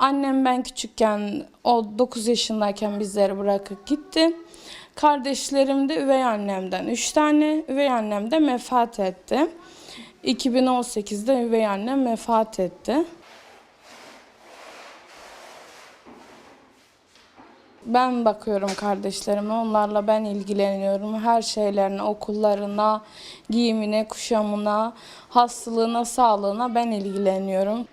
Annem ben küçükken, o 9 yaşındayken bizleri bırakıp gitti. Kardeşlerim de üvey annemden 3 tane, üvey annem de vefat etti. 2018'de üvey annem vefat etti. Ben bakıyorum kardeşlerime, onlarla ben ilgileniyorum. Her şeylerine, okullarına, giyimine, kuşamına, hastalığına, sağlığına ben ilgileniyorum.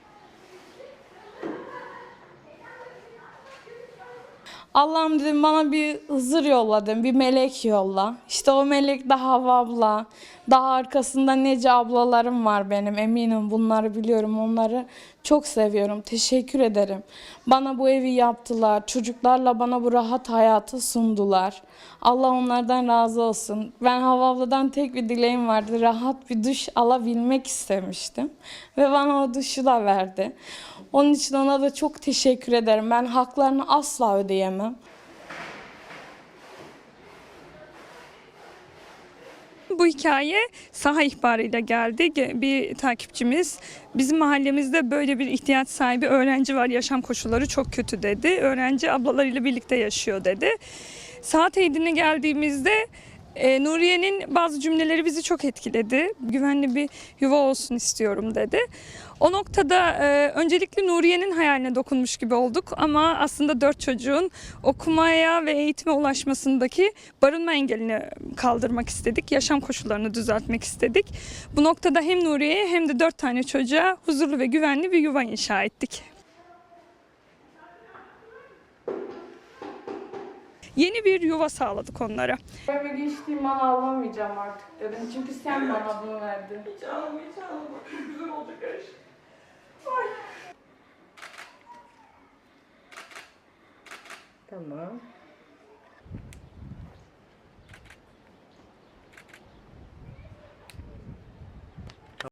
Allah'ım dedim bana bir Hızır yolla dedim, bir melek yolla. İşte o melek de Havva abla. Daha arkasında nece ablalarım var benim eminim bunları biliyorum onları çok seviyorum teşekkür ederim. Bana bu evi yaptılar çocuklarla bana bu rahat hayatı sundular. Allah onlardan razı olsun. Ben Havva abladan tek bir dileğim vardı rahat bir duş alabilmek istemiştim. Ve bana o duşu da verdi. Onun için ona da çok teşekkür ederim. Ben haklarını asla ödeyemem. Bu hikaye saha ihbarıyla geldi. Ge- Bir takipçimiz bizim mahallemizde böyle bir ihtiyaç sahibi öğrenci var. Yaşam koşulları çok kötü dedi. Öğrenci ablalarıyla birlikte yaşıyor dedi. Saha teyidine geldiğimizde e, Nuriye'nin bazı cümleleri bizi çok etkiledi. Güvenli bir yuva olsun istiyorum dedi. O noktada e, öncelikle Nuriye'nin hayaline dokunmuş gibi olduk ama aslında dört çocuğun okumaya ve eğitime ulaşmasındaki barınma engelini kaldırmak istedik. Yaşam koşullarını düzeltmek istedik. Bu noktada hem Nuriye'ye hem de dört tane çocuğa huzurlu ve güvenli bir yuva inşa ettik. Yeni bir yuva sağladık onlara. Eve geçtiğim an ağlamayacağım artık dedim. Çünkü sen bana bunu verdin. Hiç ağlama, hiç ağlama. Güzel olacak her şey. Tamam.